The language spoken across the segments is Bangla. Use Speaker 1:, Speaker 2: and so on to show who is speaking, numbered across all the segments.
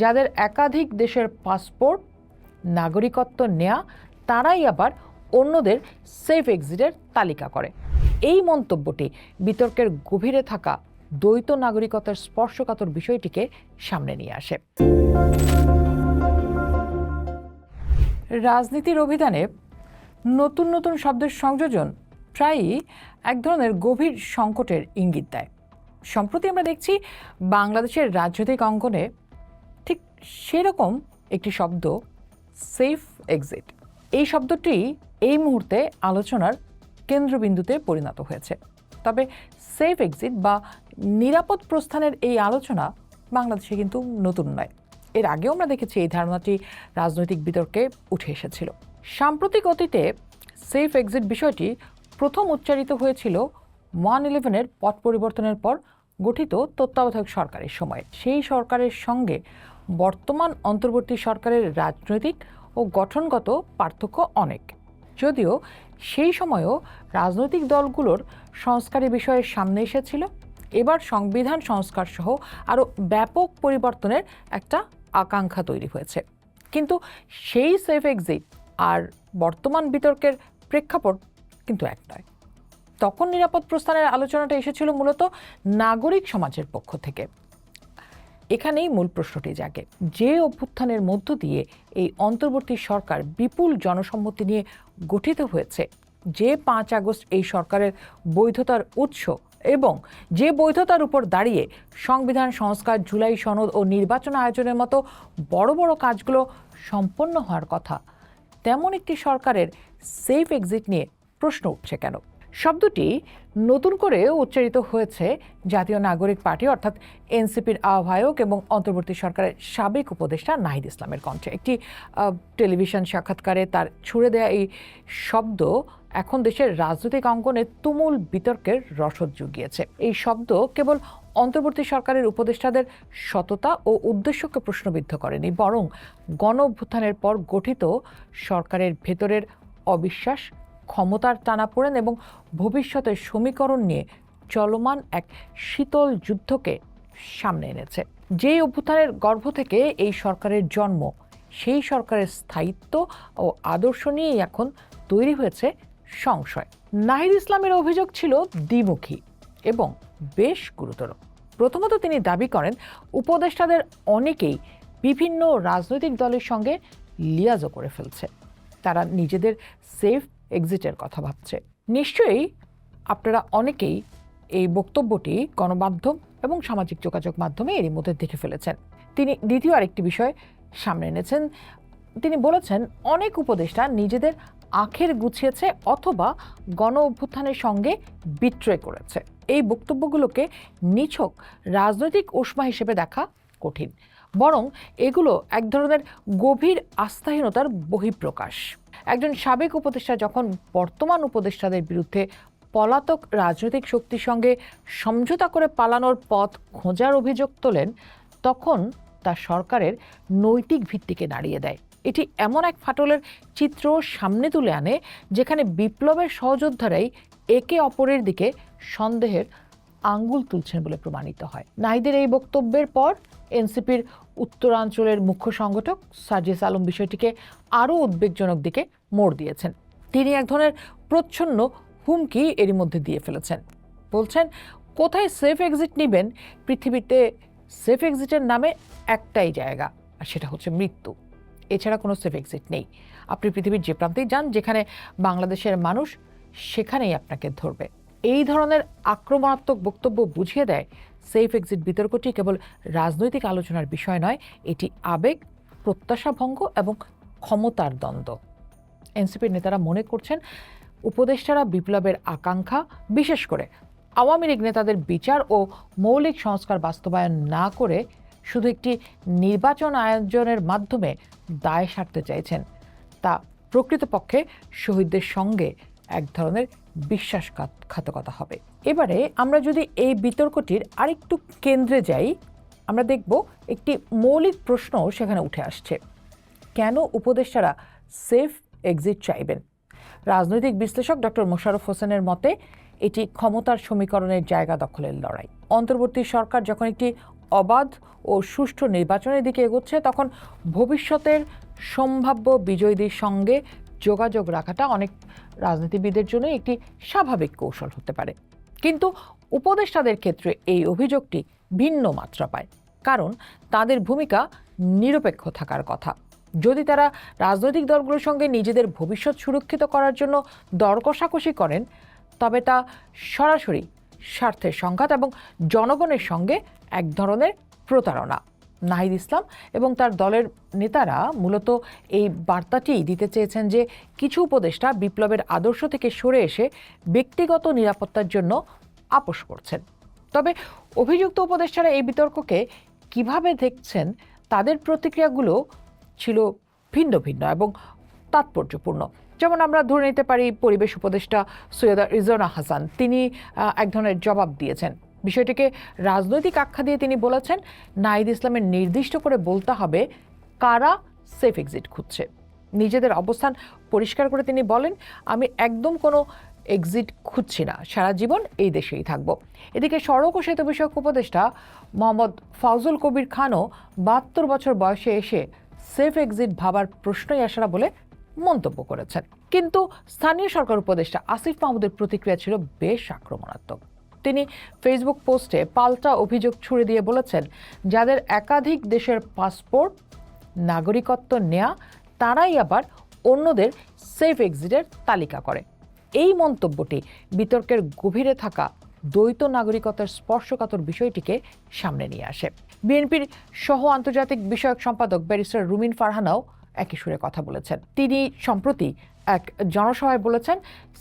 Speaker 1: যাদের একাধিক দেশের পাসপোর্ট, নাগরিকত্ব নেয়া, তারাই আবার অন্যদের সেফ এক্সিটের তালিকা করে। এই মন্তব্যটি বিতর্কের গভীরে থাকা দ্বৈত নাগরিকতার স্পর্শকাতর বিষয়টিকে সামনে নিয়ে আসে। রাজনীতির অভিধানে নতুন নতুন শব্দের সংযোজন প্রায়ই এক ধরনের গভীর সংকটের ইঙ্গিত দেয়। সম্প্রতি আমরা দেখছি বাংলাদেশের রাজনৈতিক অঙ্গনে সেরকম একটি শব্দ সেফ এক্সিট এই শব্দটি এই মুহূর্তে আলোচনার কেন্দ্রবিন্দুতে পরিণত হয়েছে। তবে সেফ এক্সিট বা নিরাপদ প্রস্থানের এই আলোচনা বাংলাদেশে কিন্তু নতুন নয়। এর আগেও আমরা দেখেছি এই ধারণাটি রাজনৈতিক বিতর্কে উঠে এসেছিল। সাম্প্রতিক অতীতে সেফ এক্সিট বিষয়টি প্রথম উচ্চারিত হয়েছিল ওয়ান ইলেভেনের পট পরিবর্তনের পর গঠিত তত্ত্বাবধায়ক সরকারের সময়। সেই সরকারের সঙ্গে বর্তমান অন্তর্বর্তী সরকারের রাজনৈতিক ও গঠনগত পার্থক্য অনেক। যদিও সেই সময়ও রাজনৈতিক দলগুলোর সংস্কারের বিষয়ে সামনে এসেছিল। এবার সংবিধান সংস্কার সহ আরও ব্যাপক পরিবর্তনের একটা আকাঙ্ক্ষা তৈরি হয়েছে। কিন্তু সেই সেফ এক্সিট আর বর্তমান বিতর্কের প্রেক্ষাপট কিন্তু এক নয়। তখন নিরাপদ প্রস্থানের আলোচনাটা এসেছিল মূলত নাগরিক সমাজের পক্ষ থেকে। এখানেই মূল প্রশ্নটি জাগে। যে অভ্যুত্থানের মধ্য দিয়ে এই অন্তর্বর্তী সরকার বিপুল জনসম্মতি নিয়ে গঠিত হয়েছে, যে পাঁচ আগস্ট এই সরকারের বৈধতার উৎস এবং যে বৈধতার উপর দাঁড়িয়ে সংবিধান, সংস্কার, জুলাই সনদ ও নির্বাচন আয়োজনের মতো বড় বড় কাজগুলো সম্পন্ন হওয়ার কথা, তেমন একটি সরকারের সেফ এক্সিট নিয়ে প্রশ্ন উঠছে কেন? শব্দটি নতুন করে উচ্চারিত হয়েছে জাতীয় নাগরিক পার্টি, অর্থাৎ এনসিপির আহ্বায়ক এবং অন্তর্বর্তী সরকারের সাবেক উপদেষ্টা নাহিদ ইসলামের কণ্ঠে। একটি টেলিভিশন সাক্ষাৎকারে তার ছুড়ে দেয়া এই শব্দ এখন দেশের রাজনৈতিক অঙ্গনে তুমুল বিতর্কের রসদ জুগিয়েছে। এই শব্দ কেবল অন্তর্বর্তী সরকারের উপদেষ্টাদের সততা ও উদ্দেশ্যকে প্রশ্নবিদ্ধ করেনি, বরং গণ অভ্যুত্থানের পর গঠিত সরকারের ভেতরের অবিশ্বাস ক্ষমতার টানাপোড়েন এবং ভবিষ্যতের সমীকরণ নিয়ে চলমান এক শীতল যুদ্ধকে সামনে এনেছে। যেই অভ্যুত্থানের গর্ভ থেকে এই সরকারের জন্ম, সেই সরকারের স্থায়িত্ব ও আদর্শ নিয়েই এখন তৈরি হয়েছে সংশয়। নাহিদ ইসলামের অভিযোগ ছিল দ্বিমুখী এবং বেশ গুরুতর। প্রথমত তিনি দাবি করেন, উপদেষ্টাদের অনেকেই বিভিন্ন রাজনৈতিক দলের সঙ্গে লিয়াজও করে ফেলছে। তারা নিজেদের সেফ এক্সিটের কথা ভাবছে। নিশ্চয়ই আপনারা অনেকেই এই বক্তব্যটি গণমাধ্যম এবং সামাজিক যোগাযোগ মাধ্যমে এরই মধ্যে দেখে ফেলেছেন। তিনি দ্বিতীয় আরেকটি বিষয় সামনে এনেছেন। তিনি বলেছেন, অনেক উপদেষ্টা নিজেদের আখের গুছিয়েছে অথবা গণ অভ্যুত্থানের সঙ্গে বিট্রয় করেছে। এই বক্তব্যগুলোকে নিছক রাজনৈতিক উষ্মা হিসেবে দেখা কঠিন। বরং এগুলো এক ধরনের গভীর আস্থাহীনতার বহিঃপ্রকাশ। একজন সাবেক উপদেষ্টা যখন বর্তমান উপদেষ্টাদের বিরুদ্ধে পলাতক রাজনৈতিক শক্তির সঙ্গে সমঝোতা করে পালানোর পথ খোঁজার অভিযোগ তোলেন, তখন তা সরকারের নৈতিক ভিত্তিকে নাড়িয়ে দেয়। এটি এমন এক ফাটলের চিত্র সামনে তুলে আনে, যেখানে বিপ্লবের সহযোদ্ধারাই একে অপরের দিকে সন্দেহের আঙ্গুল তুলছেন বলে প্রমাণিত হয়। নাহিদের এই বক্তব্যের পর এনসিপির উত্তরাঞ্চলের মুখ্য সংগঠক সাজিস আলম বিষয়টিকে আরও উদ্বেগজনক দিকে মোড় দিয়েছেন। তিনি এক ধরনের প্রচ্ছন্ন হুমকি এরই মধ্যে দিয়ে ফেলেছেন। বলছেন, কোথায় সেফ এক্সিট নেবেন? পৃথিবীতে সেফ এক্সিটের নামে একটাই জায়গা, আর সেটা হচ্ছে মৃত্যু। এছাড়া কোনো সেফ এক্সিট নেই। আপনি পৃথিবীর যে প্রান্তেই যান, যেখানে বাংলাদেশের মানুষ, সেখানেই আপনাকে ধরবে। এই ধরনের আক্রমণাত্মক বক্তব্য বুঝিয়ে দেয় সেফ এক্সিট বিতর্কটি কেবল রাজনৈতিক আলোচনার বিষয় নয়, এটি আবেগ, প্রত্যাশাভঙ্গ এবং ক্ষমতার দ্বন্দ্ব। এনসিপির নেতারা মনে করছেন উপদেষ্টারা বিপ্লবের আকাঙ্ক্ষা, বিশেষ করে আওয়ামী লীগ নেতাদের বিচার ও মৌলিক সংস্কার বাস্তবায়ন না করে শুধু একটি নির্বাচন আয়োজনের মাধ্যমে দায় সারতে চাইছেন। তা প্রকৃতপক্ষে শহীদদের সঙ্গে এক ধরনের বিশ্বাসঘাতকতা হবে। এবারে আমরা যদি এই বিতর্কটির আরেকটু কেন্দ্রে যাই, আমরা দেখব একটি মৌলিক প্রশ্ন সেখানে উঠে আসছে। কেন উপদেষ্টারা সেফ এক্সিট চাইবেন? রাজনৈতিক বিশ্লেষক ডক্টর মোশারফ হোসেনের মতে, এটি ক্ষমতার সমীকরণের জায়গা দখলের লড়াই। অন্তর্বর্তী সরকার যখন একটি অবাধ ও সুষ্ঠু নির্বাচনের দিকে এগোচ্ছে, তখন ভবিষ্যতের সম্ভাব্য বিজয়ীদের সঙ্গে যোগাযোগ রাখাটা অনেক রাজনীতিবিদের জন্য একটি স্বাভাবিক কৌশল হতে পারে। কিন্তু উপদেষ্টাদের ক্ষেত্রে এই অভিযোগটি ভিন্ন মাত্রা পায়, কারণ তাদের ভূমিকা নিরপেক্ষ থাকার কথা। যদি তারা রাজনৈতিক দলগুলোর সঙ্গে নিজেদের ভবিষ্যৎ সুরক্ষিত করার জন্য দর কষাকষি করেন, তবে তা সরাসরি স্বার্থের সংঘাত এবং জনগণের সঙ্গে এক ধরনের প্রতারণা। নাহিদ ইসলাম এবং তার দলের নেতারা মূলত এই বার্তাটি দিতে চেয়েছেন যে কিছু উপদেষ্টা বিপ্লবের আদর্শ থেকে সরে এসে ব্যক্তিগত নিরাপত্তার জন্য আপোষ করছেন। তবে অভিযুক্ত উপদেষ্টারা এই বিতর্ককে কীভাবে দেখছেন তাদের প্রতিক্রিয়াগুলো ছিল ভিন্ন ভিন্ন এবং তাৎপর্যপূর্ণ। যেমন আমরা ধরে নিতে পারি, পরিবেশ উপদেষ্টা সৈয়দা রিজওয়ানা হাসান, তিনি এক ধরনের জবাব দিয়েছেন। বিষয়টিকে রাজনৈতিক আখ্যা দিয়ে তিনি বলেছেন নাহিদ ইসলামের নির্দিষ্ট করে বলতে হবে কারা সেফ এক্সিট খুঁজছে। নিজেদের অবস্থান পরিষ্কার করে তিনি বলেন, আমি একদম কোনো এক্সিট খুঁজছি না, সারা জীবন এই দেশেই থাকব। এদিকে সড়ক ও সেতু বিষয়ক উপদেষ্টা মোহাম্মদ ফাউজুল কবির খানও বাহাত্তর বছর বয়সে এসে সেফ এক্সিট ভাবার প্রশ্নই আসে না বলে মন্তব্য করেছেন। কিন্তু স্থানীয় সরকার উপদেষ্টা আসিফ মাহমুদের প্রতিক্রিয়া ছিল বেশ আক্রমণাত্মক। তিনি ফেসবুক পোস্টে পাল্টা অভিযোগ ছুড়ে দিয়ে বলেছেন, যাদের একাধিক দেশের পাসপোর্ট, নাগরিকত্ব নেয়া, তারাই আবার অন্যদের সেফ এক্সিটের তালিকা করে। এই মন্তব্যটি বিতর্কের গভীরে থাকা দ্বৈত নাগরিকতার স্পর্শকাতর বিষয়টিকে সামনে নিয়ে আসে। বিএনপির সহ আন্তর্জাতিক বিষয়ক সম্পাদক ব্যারিস্টার রুমিন ফারহানাও একই সুরে কথা বলেছেন। তিনি সম্প্রতি এক জনসভায় বলেছেন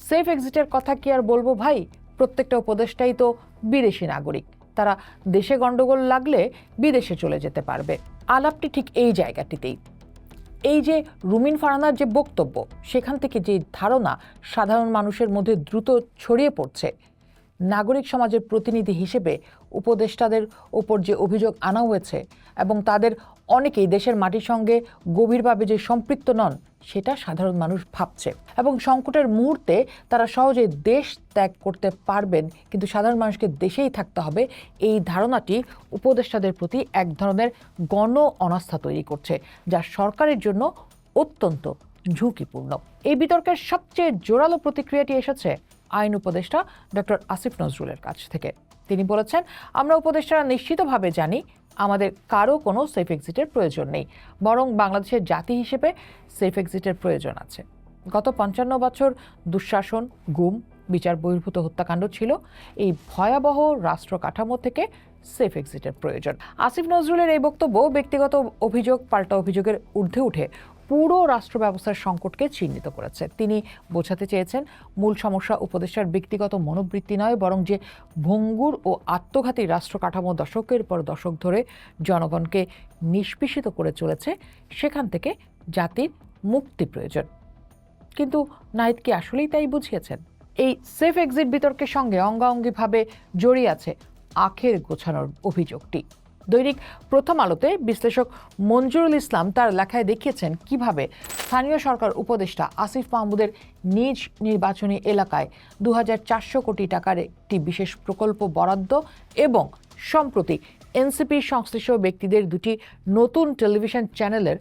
Speaker 1: সেফ এক্সিটের কথা কি আর বলব ভাই? প্রত্যেকটা উপদেষ্টাই তো বিদেশি নাগরিক। তারা দেশে গণ্ডগোল লাগলে বিদেশে চলে যেতে পারবে। আলাপটি ঠিক এই জায়গাটিতেই। এই যে রুমিন ফারানার যে বক্তব্য, সেখান থেকে যে ধারণা সাধারণ মানুষের মধ্যে দ্রুত ছড়িয়ে পড়ছে নাগরিক সমাজের প্রতিনিধি হিসেবে উপদেষ্টাদের ওপর যে অভিযোগ আনা হয়েছে এবং তাদের অনেকেই দেশের মাটির সঙ্গে গভীরভাবে যে সম্পৃক্ত নন, সেটা সাধারণ মানুষ ভাবছে। এবং সংকটের মুহূর্তে তারা সহজে দেশ ত্যাগ করতে পারবেন, কিন্তু সাধারণ মানুষকে দেশেই থাকতে হবে। এই ধারণাটি উপদেষ্টাদের প্রতি এক ধরনের গণ অনাস্থা তৈরি করছে, যা সরকারের জন্য অত্যন্ত ঝুঁকিপূর্ণ। এই বিতর্কের সবচেয়ে জোরালো প্রতিক্রিয়াটি এসেছে আইন উপদেষ্টা ডক্টর আসিফ নজরুলের কাছ থেকে। তিনি বলেছেন, আমরা উপদেষ্টারা নিশ্চিতভাবে জানি আমাদের কারও কোনো সেফ এক্সিটের প্রয়োজন নেই, বরং বাংলাদেশের জাতি হিসেবে সেফ এক্সিটের প্রয়োজন আছে। গত পঞ্চান্ন বছর দুঃশাসন, গুম, বিচার বহির্ভূত হত্যাকাণ্ড ছিল। এই ভয়াবহ রাষ্ট্র কাঠামো থেকে সেফ এক্সিটের প্রয়োজন। আসিফ নজরুলের এই বক্তব্য ব্যক্তিগত অভিযোগ, পাল্টা অভিযোগের ঊর্ধ্বে উঠে পুরো রাষ্ট্র ব্যবস্থার সংকটকে চিহ্নিত করেছে। তিনি বোঝাতে চেয়েছেন, মূল সমস্যা উপদেষ্টার ব্যক্তিগত মনোবৃত্তি নয়, বরং যে ভঙ্গুর ও আত্মঘাতী রাষ্ট্র কাঠামো দশকের পর দশক ধরে জনগণকে নিষ্পেষিত করে চলেছে, সেখান থেকে জাতির মুক্তি প্রয়োজন। কিন্তু নাহিদ কি আসলেই তাই বুঝিয়েছেন? এই সেফ এক্সিট বিতর্কের সঙ্গে অঙ্গাঙ্গিভাবে জড়িয়ে আছে আখের গোছানোর অভিযোগটি। দৈনিক প্রথম আলোতে বিশ্লেষক মঞ্জুরুল ইসলাম তার লেখায় দেখিয়েছেন কীভাবে স্থানীয় সরকার উপদেষ্টা আসিফ মাহমুদের নিজ নির্বাচনী এলাকায় দু হাজার চারশো কোটি টাকার একটি বিশেষ প্রকল্প বরাদ্দ এবং সম্প্রতি এনসিপি সংশ্লিষ্ট ব্যক্তিদের দুটি নতুন টেলিভিশন চ্যানেলের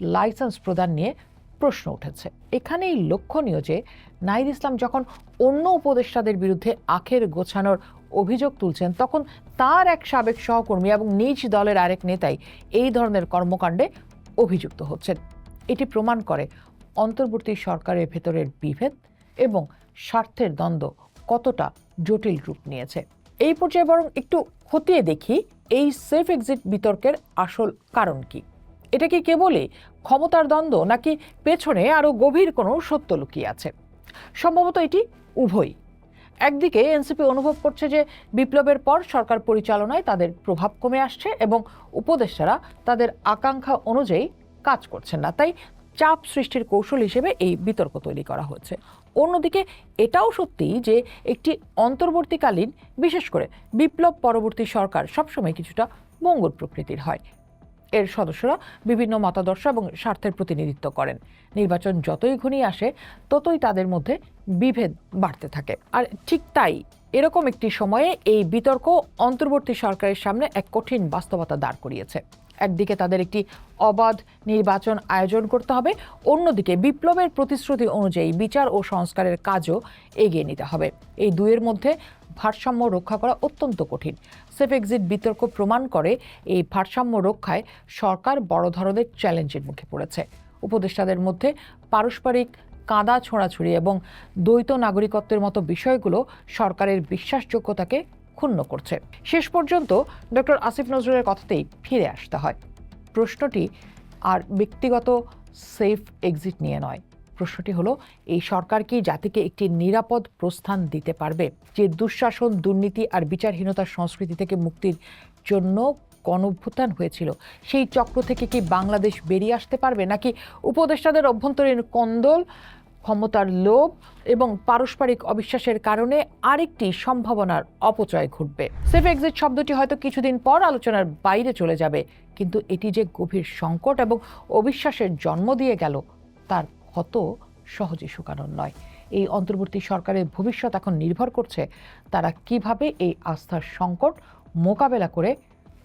Speaker 1: লাইসেন্স প্রদান নিয়ে প্রশ্ন উঠেছে। এখানেই লক্ষণীয় যে নাহিদ ইসলাম যখন অন্য উপদেষ্টাদের বিরুদ্ধে আখের গোছানোর অভিযোগ তুলছেন। তখন তার এক সাবেক সহকর্মী এবং নিজ দলের আরেক নেতাই এই ধরনের কর্মকাণ্ডে অভিযুক্ত হচ্ছেন। এটি প্রমাণ করে অন্তর্বর্তী সরকারের ভেতরের বিভেদ এবং স্বার্থের দ্বন্দ্ব কতটা জটিল রূপ নিয়েছে। এই পর্যায়ে বরং একটু খতিয়ে দেখি এই সেফ এক্সিট বিতর্কের আসল কারণ কি। এটা কি কেবলই ক্ষমতার দ্বন্দ্ব নাকি পেছনে আরও গভীর কোনো সত্য লুকিয়ে আছে? সম্ভবত এটি উভয়ই। একদিকে এনসিপি অনুভব করছে যে বিপ্লবের পর সরকার পরিচালনায় তাদের প্রভাব কমে আসছে এবং উপদেষ্টারা তাদের আকাঙ্ক্ষা অনুযায়ী কাজ করছেন না। তাই চাপ সৃষ্টির কৌশল হিসেবে এই বিতর্ক তৈরি করা হয়েছে। অন্যদিকে এটাও সত্যি যে একটি অন্তর্বর্তীকালীন, বিশেষ করে বিপ্লব পরবর্তী সরকার সবসময় কিছুটা মঙ্গল প্রকৃতির হয়। এর সদস্যরা বিভিন্ন মতাদর্শ এবং স্বার্থের প্রতিনিধিত্ব করেন। নির্বাচন যতই ঘনিয়ে আসে, ততই তাদের মধ্যে বিভেদ বাড়তে থাকে। আর ঠিক তাই, এরকম একটি সময়ে এই বিতর্ক অন্তর্বর্তী সরকারের সামনে এক কঠিন বাস্তবতা দাঁড় করিয়েছে। একদিকে তাদের একটি অবাধ নির্বাচন আয়োজন করতে হবে, অন্যদিকে বিপ্লবের প্রতিশ্রুতি অনুযায়ী বিচার ও সংস্কারের কাজও এগিয়ে নিতে হবে। এই দুয়ের মধ্যে ভারসাম্য রক্ষা করা অত্যন্ত কঠিন। সেফ এক্সিট বিতর্ক প্রমাণ করে এই ভারসাম্য রক্ষায় সরকার বড় ধরনের চ্যালেঞ্জের মুখে পড়েছে। উপদেষ্টাদের মধ্যে পারস্পরিক কাঁদা ছোঁড়াছুড়ি এবং দ্বৈত নাগরিকত্বের মতো বিষয়গুলো সরকারের বিশ্বাসযোগ্যতাকে ক্ষুণ্ণ করছে। শেষ পর্যন্ত ডক্টর আসিফ নজরুলের কথাতেই ফিরে আসতে হয়। প্রশ্নটি আর ব্যক্তিগত সেফ এক্সিট নিয়ে নয়। প্রশ্নটি হলো, এই সরকার কি জাতিকে একটি নিরাপদ প্রস্থান দিতে পারবে, যে দুঃশাসন, দুর্নীতি আর বিচারহীনতার সংস্কৃতি থেকে মুক্তির জন্য গণভ্যুত্থান হয়েছিল? সেই চক্র থেকে কি বাংলাদেশ বেরিয়ে আসতে পারবে, নাকি উপদেষ্টাদের অভ্যন্তরীণ কন্দল ক্ষমতার লোভ এবং পারস্পরিক অবিশ্বাসের কারণে আরেকটি সম্ভাবনার অপচয় ঘটবে। সেফ এক্সিট শব্দটি হয়তো কিছুদিন পর আলোচনার বাইরে চলে যাবে, কিন্তু এটি যে গভীর সংকট এবং অবিশ্বাসের জন্ম দিয়ে গেল, তার ক্ষত সহজে শুকানোর নয়। এই অন্তর্বর্তী সরকারের ভবিষ্যৎ এখন নির্ভর করছে তারা কীভাবে এই আস্থার সংকট মোকাবেলা করে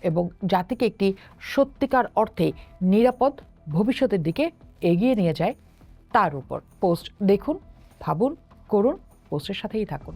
Speaker 1: এবং জাতিকে একটি সত্যিকার অর্থে নিরাপদ ভবিষ্যতের দিকে এগিয়ে নিয়ে যায় তার উপর। পোস্ট দেখুন ভাবুন করুন পোস্টের সাথেই থাকুন।